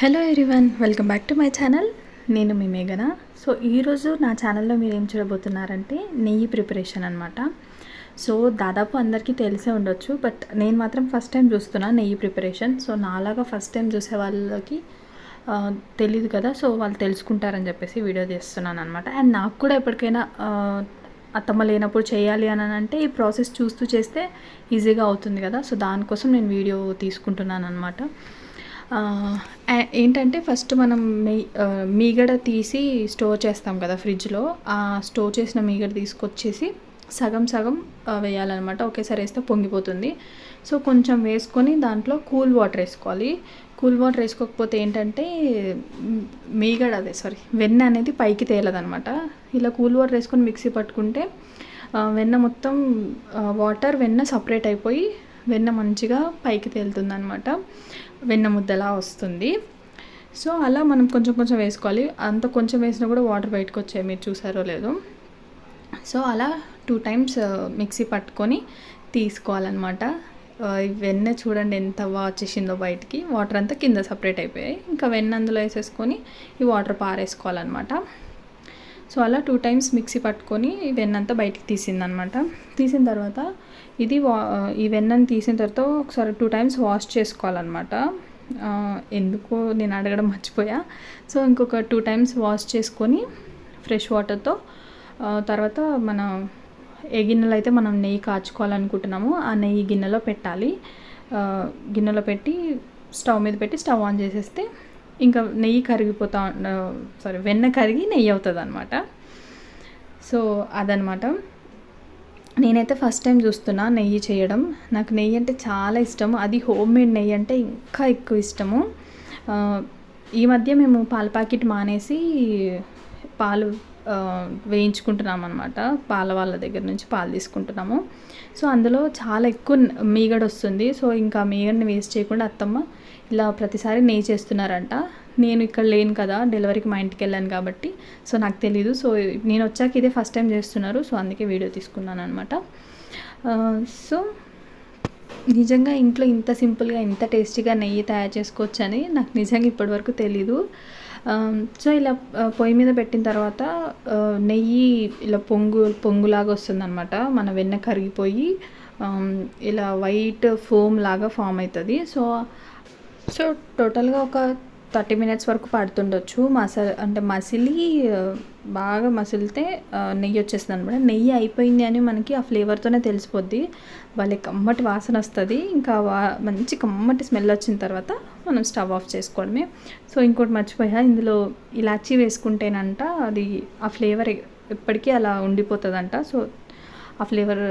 Hello everyone welcome back to my channel నేను మీ మేఘన. So ఈరోజు నా ఛానల్లో మీరు ఏం చూడబోతున్నారంటే నెయ్యి ప్రిపరేషన్ అనమాట సో దాదాపు అందరికీ తెలిసే ఉండొచ్చు బట్ నేను మాత్రం ఫస్ట్ టైం చూస్తున్నా నెయ్యి ప్రిపరేషన్ సో నాలాగా ఫస్ట్ టైం చూసే వాళ్ళకి తెలియదు కదా. సో వాళ్ళు తెలుసుకుంటారని చెప్పేసి వీడియో చేస్తున్నాను అనమాట అండ్ నాకు కూడా ఎప్పటికైనా అత్తమ్మ లేనప్పుడు చేయాలి అని అంటే ఈ ప్రాసెస్ చూస్తూ చేస్తే ఈజీగా అవుతుంది కదా. సో దానికోసం నేను వీడియో తీసుకుంటున్నాను అనమాట ఏంటంటే ఫస్ట్ మనం మీ మీగడ తీసి స్టోర్ చేస్తాం కదా ఫ్రిడ్జ్లో. ఆ స్టోర్ చేసిన మీగడ తీసుకొచ్చేసి సగం సగం వేయాలన్నమాట. ఒకేసారి వేస్తే పొంగిపోతుంది. సో కొంచెం వేసుకొని దాంట్లో కూల్ వాటర్ వేసుకోవాలి. కూల్ వాటర్ వేసుకోకపోతే ఏంటంటే మీగడ అదే సారీ వెన్న అనేది పైకి తేలదనమాట ఇలా కూల్ వాటర్ వేసుకొని మిక్సీ పట్టుకుంటే వెన్న మొత్తం వాటర్ వెన్న సపరేట్ అయిపోయి వెన్న మంచిగా పైకి తేలుతుంది అనమాట వెన్న ముద్దలా వస్తుంది. సో అలా మనం కొంచెం కొంచెం వేసుకోవాలి. అంత కొంచెం వేసినా కూడా వాటర్ బయటకు వచ్చాయి. మీరు చూసారో లేదో. సో అలా టూ టైమ్స్ మిక్సీ పట్టుకొని తీసుకోవాలన్నమాట. వెన్న చూడండి ఎంత బాగా వచ్చేసిందో బయటికి. వాటర్ అంతా కింద సపరేట్ అయిపోయాయి. ఇంకా వెన్న అందులో వేసేసుకొని ఈ వాటర్ పారేసుకోవాలన్నమాట. సో అలా టూ టైమ్స్ మిక్సీ పట్టుకొని వెన్నంతా బయటికి తీసిందనమాట. తీసిన తర్వాత ఇది వా ఈ వెన్నని తీసిన తర్వాత ఒకసారి టూ టైమ్స్ వాష్ చేసుకోవాలన్నమాట ఎందుకో నేను అడగడం మర్చిపోయా. సో ఇంకొక టూ టైమ్స్ వాష్ చేసుకొని ఫ్రెష్ వాటర్తో తర్వాత మన ఏ గిన్నెలో అయితే మనం నెయ్యి కాచుకోవాలనుకుంటున్నామో ఆ నెయ్యి గిన్నెలో పెట్టాలి. గిన్నెలో పెట్టి స్టవ్ మీద పెట్టి స్టవ్ ఆన్ చేసేస్తే ఇంకా నెయ్యి కరిగిపోతా సారీ వెన్న కరిగి నెయ్యి అవుతుంది అనమాట సో అదనమాట నేనైతే ఫస్ట్ టైం చూస్తున్నా నెయ్యి చేయడం. నాకు నెయ్యి అంటే చాలా ఇష్టము. అది హోమ్ మేడ్ నెయ్యి అంటే ఇంకా ఎక్కువ ఇష్టము. ఈ మధ్య మేము పాల ప్యాకెట్ మానేసి పాలు వేయించుకుంటున్నాం అనమాట పాల వాళ్ళ దగ్గర నుంచి పాలు తీసుకుంటున్నాము. సో అందులో చాలా ఎక్కువ మీగడ వస్తుంది. సో ఇంకా మీగడని వేస్ట్ చేయకుండా అత్తమ్మ ఇలా ప్రతిసారి నెయ్యి చేస్తున్నారంట. నేను ఇక్కడ లేను కదా డెలివరీకి మా ఇంటికి వెళ్ళాను కాబట్టి సో నాకు తెలీదు. సో నేను వచ్చాక ఇదే ఫస్ట్ టైం చేస్తున్నారు. సో అందుకే వీడియో తీసుకున్నాను అనమాట సో నిజంగా ఇంట్లో ఇంత సింపుల్గా ఇంత టేస్టీగా నెయ్యి తయారు చేసుకోవచ్చని నాకు నిజంగా ఇప్పటివరకు తెలీదు. సో ఇలా పొయ్యి మీద పెట్టిన తర్వాత నెయ్యి ఇలా పొంగు పొంగులాగా వస్తుందన్నమాట. మన వెన్న కరిగిపోయి ఇలా వైట్ ఫోమ్ లాగా ఫామ్ అవుతుంది సో సో టోటల్గా ఒక థర్టీ మినిట్స్ వరకు పడుతుండొచ్చు. మస అంటే మసిలి బాగా మసిలితే నెయ్యి వచ్చేస్తుంది అనమాట నెయ్యి అయిపోయింది అని మనకి ఆ ఫ్లేవర్తోనే తెలిసిపోద్ది. వాళ్ళకి కమ్మటి వాసన వస్తుంది. ఇంకా వా మంచి కమ్మటి స్మెల్ వచ్చిన తర్వాత మనం స్టవ్ ఆఫ్ చేసుకోవడమే. సో ఇంకోటి మర్చిపోయా ఇందులో ఇలాచీ వేసుకుంటేనంట అది ఆ ఫ్లేవర్ ఎప్పటికీ అలా ఉండిపోతుందంట. సో ఆ ఫ్లేవర్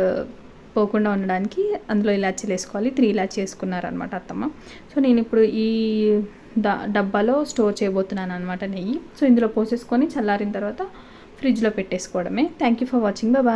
పోకుండా ఉండడానికి అందులో ఇలాచీలు వేసుకోవాలి. త్రీ ఇలాచీ వేసుకున్నారనమాట అత్తమ్మ. సో నేను ఇప్పుడు ఈ డ డబ్బాలో స్టోర్ చేయబోతున్నాను అనమాట నెయ్యి. సో ఇందులో పోసేసుకొని చల్లారిన తర్వాత ఫ్రిడ్జ్లో పెట్టేసుకోవడమే. Thank you for watching. Bye.